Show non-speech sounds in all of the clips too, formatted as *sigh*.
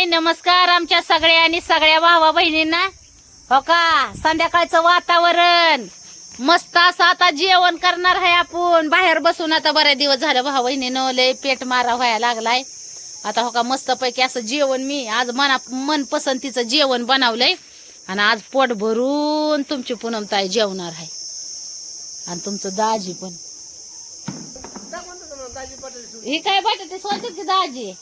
हाय नमस्कार आमच्या सगळ्या आणि सगळ्या भावा बहिणींना. हो का? संध्याकाळचं वातावरण. मस्त असं आता जेवण करणार आहे आपण. बाहेर बसून आता बऱ्याच दिवस झालं. भावा बहिणीनं लय पेट मारा व्हायला लागलाय. आता हो का मस्त पैकी असं जेवण मी आज मना मनपसंतीचं जेवण बनवलंय. आणि आज पोट भरून तुमची पूनम ताई जेवणार आहे. आणि तुमचं दाजी पण. ही काय बटाटे सोडतात की दाजी?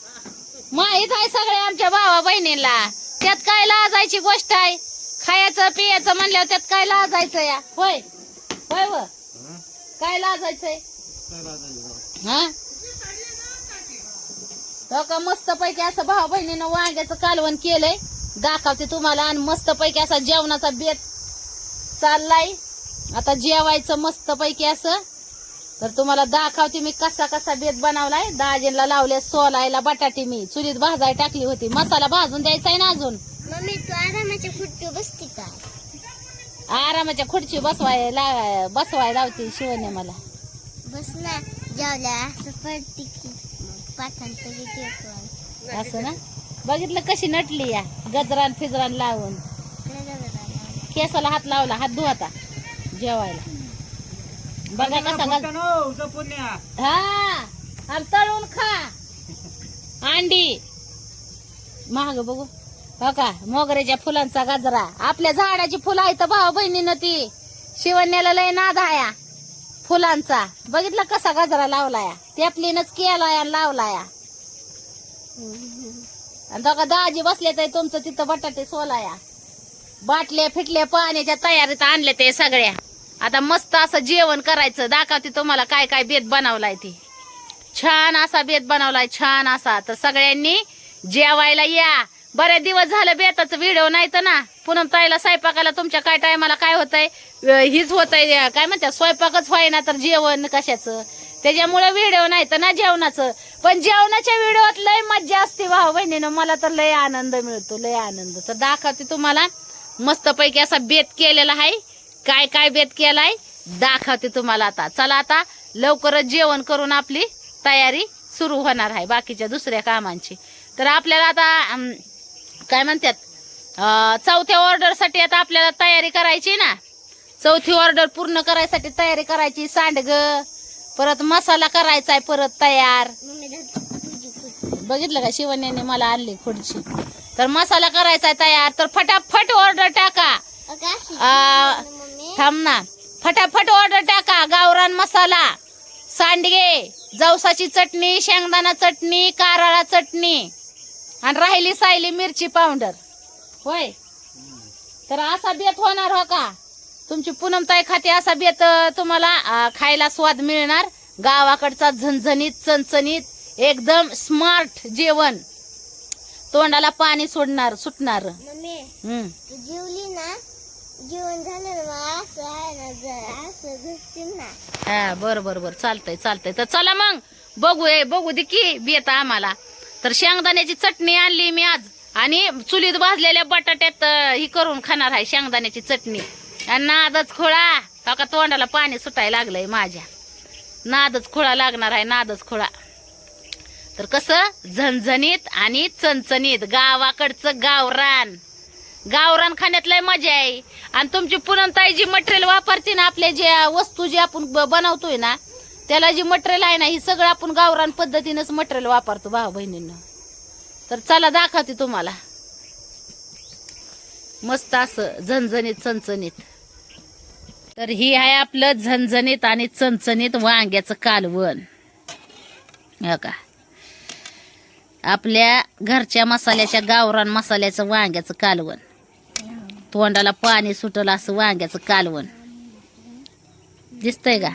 माहीत आहे सगळे आमच्या भावा बहिणीला. त्यात काय लाजायची गोष्ट आहे? खायचं पियाचं म्हणल्यावर त्यात काय लाजायचं या? होय. होय व. काय लाजायचंय? हा? हो का? मस्त पैकी असं भावा बहिणीनं वांग्याचं कालवण केलंय. दाखवते तुम्हाला. आणि मस्त पैकी असा जेवणाचा बेत चाललाय. आता जेवायचं मस्त पैकी असं. तर तुम्हाला दाखवते मी कसा कसा बेत बनवलाय. दाजींला लावले सोलायला बटाटे मी. चुलीत भाजाय टाकली होती. मसाला भाजून द्यायचा आहे ना अजून. मम्मी तू आरामाच्या खुर्ची बसती का? आरामाच्या खुर्ची बसवाय ला बसवाय लावते शिवने मला. बस ना जेवल्या असं पडती की पाठांतरी टेकून असं ना? बघितलं कशी नटली या गजरान फिजरान लावून. केसाला हात लावला हात धुवाता. जेवायला. बघा कसा हा आणि तळून खा. अंडी. महाग बघू. हो का? मोगऱ्याच्या फुलांचा गजरा. आपल्या झाडाची फुलं आहेत भाऊ बहिणीनं ती. शिवण्याला लय नाद आया फुलांचा. बघितलं कसा गजरा लावलाय तेपलीनच केलाय आणि लावलाय आणि दोघा दाजी बसले तर तुमचं तिथं बटाटे सोलाया बाटल्या फिटल्या पाण्याच्या तयारीत आणले ते सगळ्या. आता मस्त असं जेवण करायचं. दाखवते तुम्हाला काय काय बेत बनवलाय ती. छान असा बेत बनवलाय छान असा. तर सगळ्यांनी जेवायला या. बरेच दिवस झालं बेताचं व्हिडिओ नाही तर ना. पुन्हा ताईला स्वयंपाकाला तुमच्या काय टायमाला काय होतंय? हीच होतंय. काय म्हणतात स्वयंपाकच व्हायना तर जेवण कशाचं? त्याच्यामुळे व्हिडिओ नाही तर ना जेवणाचं. पण जेवणाच्या व्हिडिओत लय मज्जा असते भाऊ बहिणीनं. मला तर लय आनंद मिळतो लय आनंद. तर दाखवते तुम्हाला. मस्त पैकी असा बेत केलेला आहे. काय काय बेत केलाय? दाखवते तुम्हाला आता. चला आता लवकरच जेवण करून आपली तयारी सुरू होणार आहे बाकीच्या दुसऱ्या कामांची. तर आपल्याला आता काय म्हणतात चौथ्या ऑर्डरसाठी आता आपल्याला तयारी करायची ना. चौथी ऑर्डर पूर्ण करायसाठी तयारी करायची सांडग परत मसाला करायचा आहे परत तयार. बघितलं का शिवण्याने मला आणली खुर्ची? तर मसाला करायचा आहे तयार. तर फटाफट ऑर्डर टाका. थांब ना फटाफट ऑर्डर टाका. गावरान मसाला. सांडगे जवसाची चटणी शेंगदाणा चटणी कारळा चटणी. आणि राहिली सायली मिरची पावडर. होय? तर असा बेत होणार हो का? तुमची पूनमताई खाते असा बेत तुम्हाला खायला स्वाद मिळणार. गावाकडचा झणझणीत चणचणीत एकदम स्मार्ट जेवण. तोंडाला पाणी सोडणार सुटणार. जेवली ना जेवण झालं ना मग असं आहे ना जर असं झोपतील ना हा बरं बरं बरं. चालतंय चालतंय. तर चला मग. बघू ए बघू दे की बेता आम्हाला. तर शेंगदाण्याची चटणी आणली मी आज. आणि चुलीत भाजलेल्या बटाट्यात अं, ही करून खाणार आहे शेंगदाण्याची चटणी. आणि नादच खोळा. हो का तोंडाला पाणी सुटायला लागलंय माझ्या. नादच खोळा लागणार आहे नादच खोळा. तर कसं? झणझणीत आणि चणचणीत. गावाकडचं गावरान. गावरान खाण्यात लय मजा आहे. आणि तुमची पुनमताई जी मटेरियल वापरते ना आपल्या ज्या वस्तू जी आपण ब- बनवतोय ना त्याला जी मटेरियल आहे ना ही सगळं आपण गावरान पद्धतीनंच मटेरियल वापरतो भाऊ बहिणींना. तर चला दाखवते तुम्हाला. मस्त असं झणझणीत चणचणीत. तर ही आहे आपलं झणझणीत आणि चणचणीत वांग्याचं कालवण. का आपल्या घरच्या मसाल्याच्या गावरान मसाल्याचं वांग्याचं कालवण. तोंडाला पाणी सुटलं असं वांग्याचं कालवण. दिसतंय का?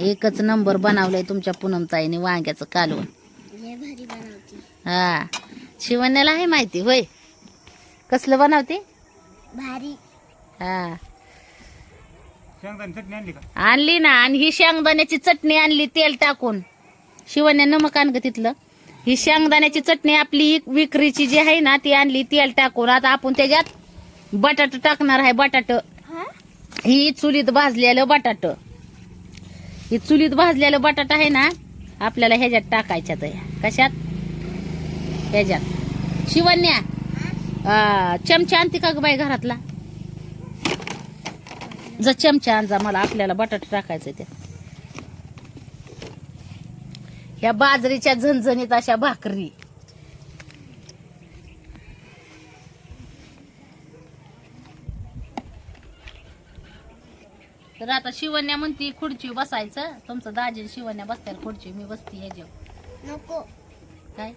एकच नंबर बनवलंय तुमच्या पूनमताईने वांग्याचं कालवण. लय भारी बनवती. हा. शिवण्याला आहे माहिती होय? कसलं बनवते? भारी. हा. आणली का? आणली ना आणि ही शेंगदाण्याची चटणी आणली तेल टाकून. शिवण्या नमक आण ग तिथलं. ही शेंगदाण्याची चटणी आपली विक्रीची जी आहे ना ती आणली तेल टाकून आता आपण त्याच्यात बटाट टाकणार आहे बटाट. हा? चुलीत भाजलेलं बटाट. ही चुलीत भाजलेलं बटाटा आहे ना आपल्याला ह्याच्यात टाकायच्यात. कशात? ह्याच्यात. शिवन्या चमचा आणते का ग बाई घरातला? जा चमचा आण जा मला आपल्याला बटाटे टाकायचे ते ह्या बाजरीच्या झणझणीत अशा भाकरी. तर आता शिवण्या म्हणती खुर्ची बसायचं. तुमचं दाजी शिवण्या बसताय खुर्ची मी बसती ह्याच्यावर नको. काय?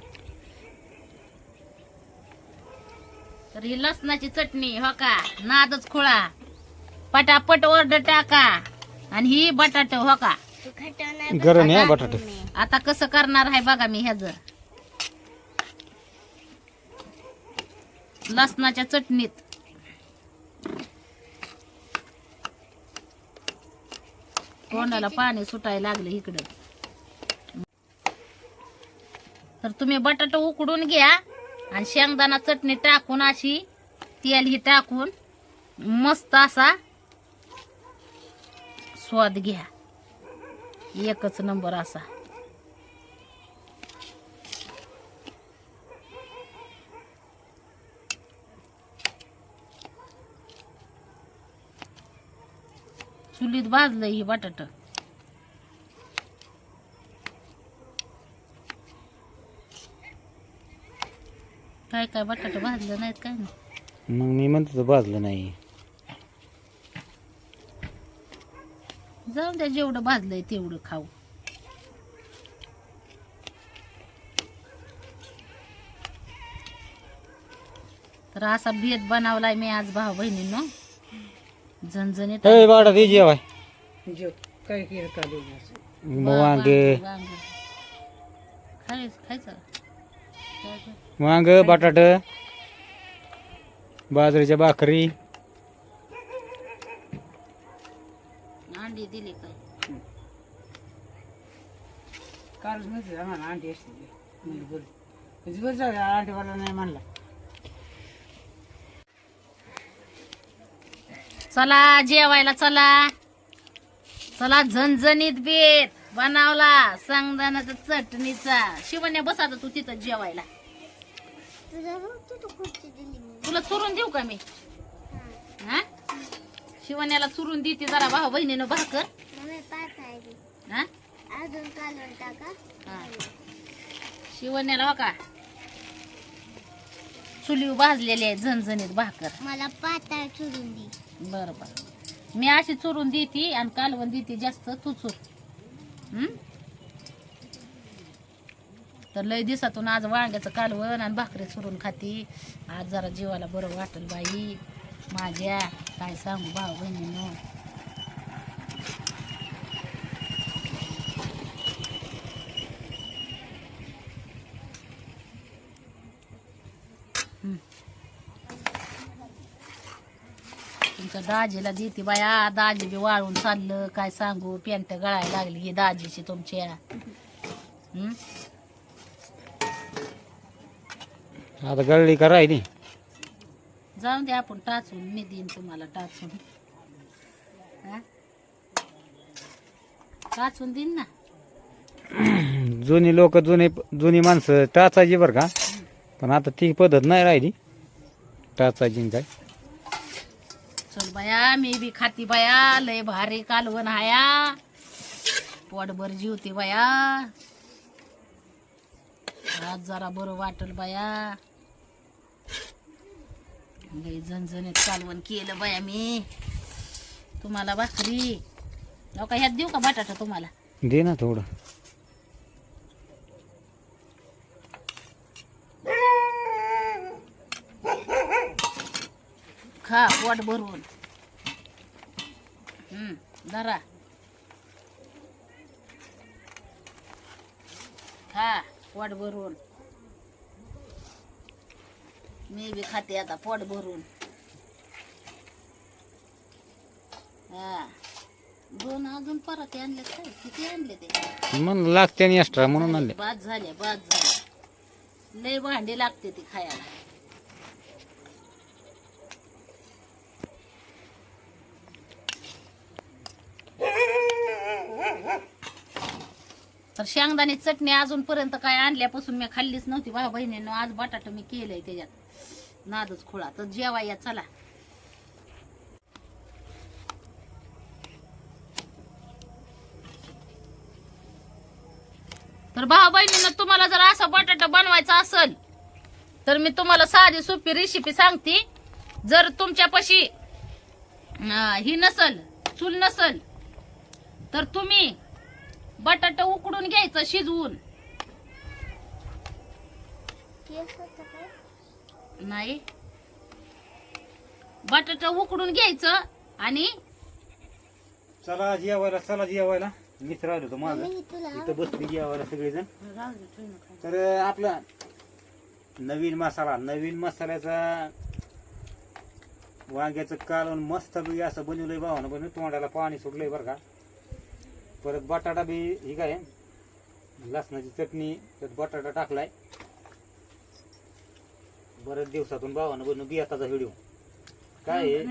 तर ही लसणाची चटणी हो का? नादच खुळा. पटापट ऑर्डर टाका. आणि ही बटाट हो का? गरम आहे बटाटे. आता कसं करणार आहे बघा मी ह्याच. लसणाच्या चटणीत. तोंडाला पाणी सुटायला लागले इकडं. तर तुम्ही बटाटा उकडून घ्या आणि शेंगदाणा चटणी टाकून अशी तेल ही टाकून मस्त असा स्वाद घ्या. एकच नंबर असा. चुलीत भाजलं ही बटाट. काय काय बटाट भाजलं नाहीत काय नाही. मग मी म्हणतो भाजलं नाही. जाऊन द्या जेवढं भाजलंय तेवढं खाऊ. तर असा भेद बनवलाय मी आज भाऊ बहिणींनो. झणझणीत बाळा दे जेवाय. काय केलं का देऊ वांगे वांग. खायचं खायचं. काय काय? वांग बटाट बाजरीच्या भाकरी. अंडी दिली काय कालच माहिती आम्हाला आंटी असते ते. म्हणलं बोल किती बरं झालं आंटीवाला नाही म्हणला. चला जेवायला चला. चला झणझणीत बेत. बनवला संगदानाचा चटणीचा. शिवण्या बस आता तू तिथं जेवायला. तुला चुरून देऊ का मी? हा? शिवण्याला चुरून देते जरा भाऊ बहिणीनं भाकर. हा? अजून कालवण टाका. हा. शिवण्याला हो का चुलीव भाजलेली आहे झणझणीत भाकर. मला पाताळ चुरून दे. बरं बरं. मी अशी चुरून देते आणि कालवण देते जास्त तू चुर? तर लय दिवसातून आज वांग्याचं कालवण आणि भाकरी चुरून खाती. आज जरा जीवाला बरं वाटेल बाई. माझ्या काय सांगू भाऊ बहिणीनं? तुमच्या दाजीला देते बाया. दाजी बी वाळून चाललं. काय सांगू? पेंट गळायला लागली ही दाजीची तुमच्या आता गळली का राहिली? जाऊन दे आपण टाचून मी देईन तुम्हाला टाचून. हा? टाचून देईन ना. *clears throat* जुनी लोक जुने जुनी माणसं टाचायची बरं का? पण आता ती पद्धत नाही राहिली. टाचायची न काय? चल बाया मी बी खाती बाया लय भारी कालवण हाया. पोटभर जीवते बाया. आज जरा बरं वाटल बाया. लय झणझणीत कालवण केलं बाया मी. तुम्हाला भाकरी. अहो का ह्यात देऊ का बटाटा तुम्हाला? दे ना थोडं. खा पोट भरून. हम्म धरा खा पोट भरून. मी बी खाते आता पोट भरून. हा. दोन अजून परत आणले काय? किती आणले ते? म्हणून लागते आणि एक्स्ट्रा म्हणून आणले. बाद झाले बाद झाले. लय भांडी लागते ती खायला. तर शेंगदाणे चटणी अजूनपर्यंत काय आणल्यापासून मी खाल्लीच नव्हती. भाऊ बहिणीनं आज बटाटा मी केलंय त्याच्यात. नादच खोळा. तर जेवा या चला. तर भाऊ बहिणीनं तुम्हाला जर असा बटाटा बनवायचा असेल तर मी तुम्हाला साधी सोपी रेसिपी सांगते. जर तुमच्यापाशी अं, ही नसल चूल नसल तर तुम्ही बटाटा उकडून घ्यायचं शिजवून. नाही. बटाटा उकडून घ्यायचं आणि चला जेवायला चला जेवायला. मीच राहिलो होतो माझं इथं बसली जेवायला सगळेजण. तर आपला नवीन मसाला नवीन मसाल्याचा वांग्याचं कालवण मस्त बी असं बनवलंय भावानं बनवून तोंडाला पाणी सुटलंय बरं का. परत बटाटा बी ही काय लसणाची चटणी त्यात बटाटा टाकलाय. बरेच दिवसातून भावानं बनवून बियाताचा व्हिडिओ. काय आहे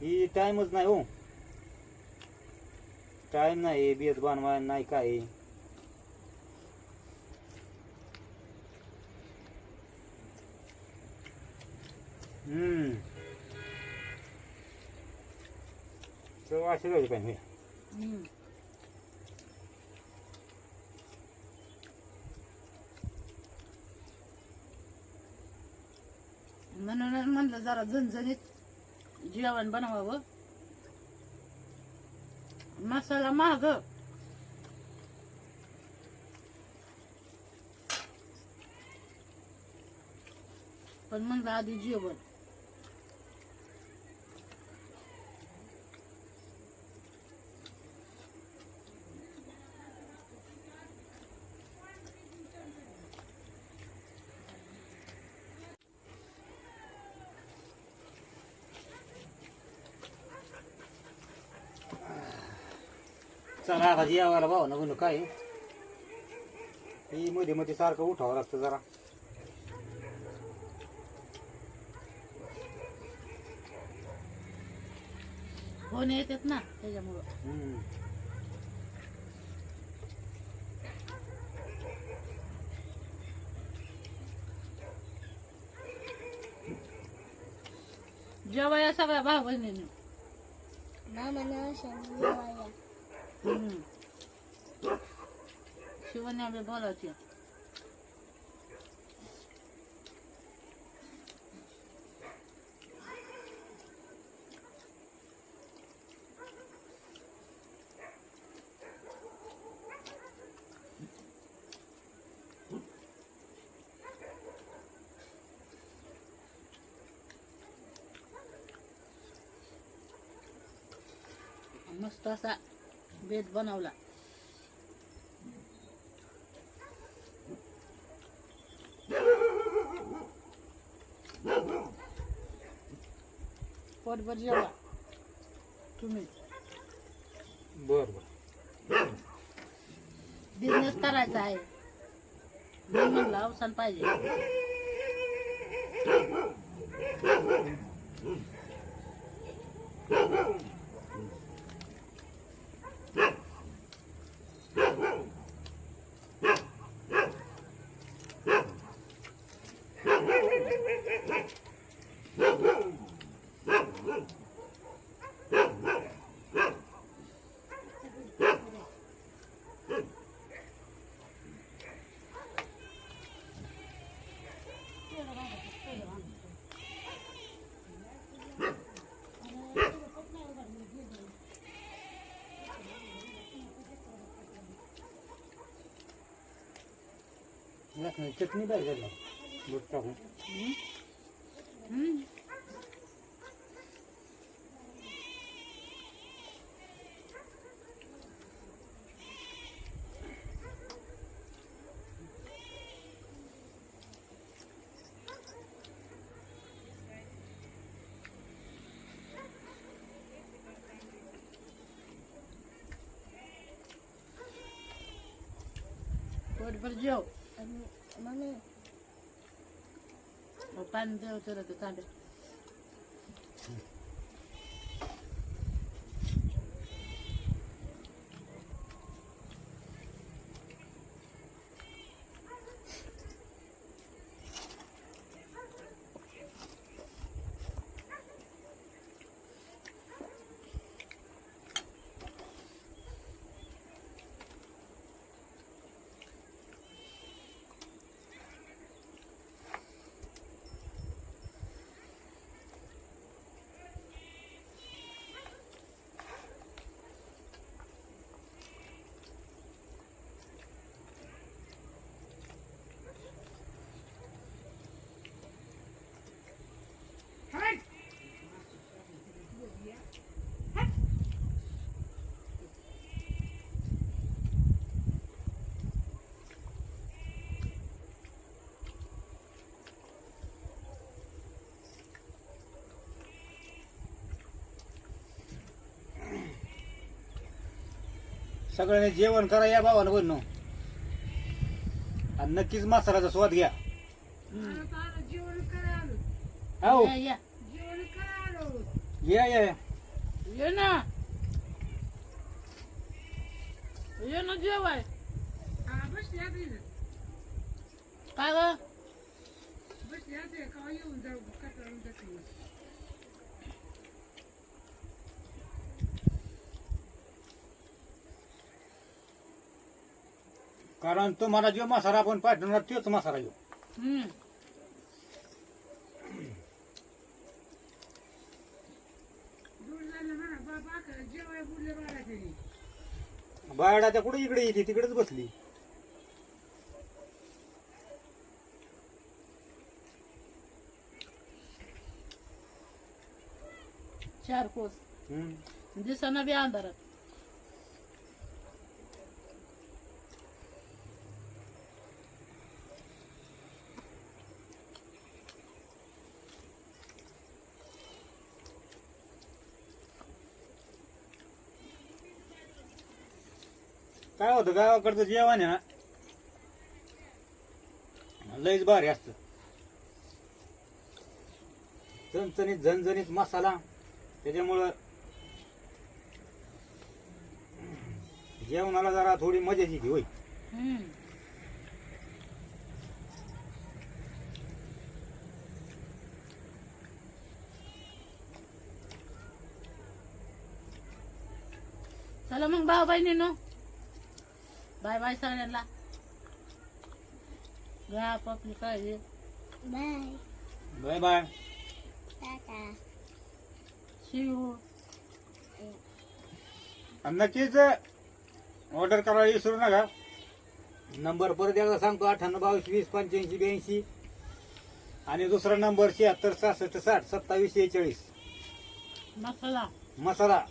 ही टाइमच नाही हो. टाइम नाही बियत बनवाय नाही काय आहे. हम्म. चव अशी झाली पाहिजे हम्म. म्हणून म्हणलं जरा झणझणीत जेवण बनवावं. मसाला महाग पण म्हणलं आधी जेवण. चला आता जेवायला भावानं बनव काय? ही मध्ये मध्ये सारखं उठावं लागतं जरा फोन येतात ना त्याच्यामुळं हम्म. जेव्हा या सगळ्या भाऊ बहिणीने मामा नवशान जेवाया शिवण्या बी बोलायची मस्त असा बेत बनवला. पोटभर जेवा. तुम्ही. बर बर. बिझनेस करायचा आहे. मी म्हणलं अवसान पाहिजे. लसणाची चटणी पाहिजे त्याला. मीठ टाकून हम्म. पोटभर जेव मम्मी मग पाणी देव तर ते तांबे सगळ्यांनी जेवण करा या भावानं बनू आणि नक्कीच मसाल्याचा स्वाद घ्या. हो. या, या. या या या. ये ना. ये ना जेवाय. काय ग? कारण तुम्हाला जो मसाला आपण पाठवणार तोच मसाला घेऊ हम्म. बायडाच्या कुठे इकडे येते तिकडेच बसली. चार कोस. हम्म. दिसाना बी अंधारात. काय होतं गावाकडचं जेवण आहे ना लयच भारी असत. चणचणीत झणझणीत मसाला त्याच्यामुळं जेवणाला जरा थोडी मजा येते होय. हम्म. चला मग भाऊ बहिणीनो बाय बाय सगळ्यांना. घ्या आपापली काळजी. Bye. Bye bye. Tata. Shiv आणि नक्कीच ऑर्डर करायला विसरू नका. नंबर परत एकदा सांगतो अठ्ठ्याण्णव बावीस वीस पंच्याऐंशी ब्याऐंशी. आणि दुसरा नंबर शहात्तर सहासष्ट साठ सत्तावीस शेहेचाळीस. मसाला. मसाला.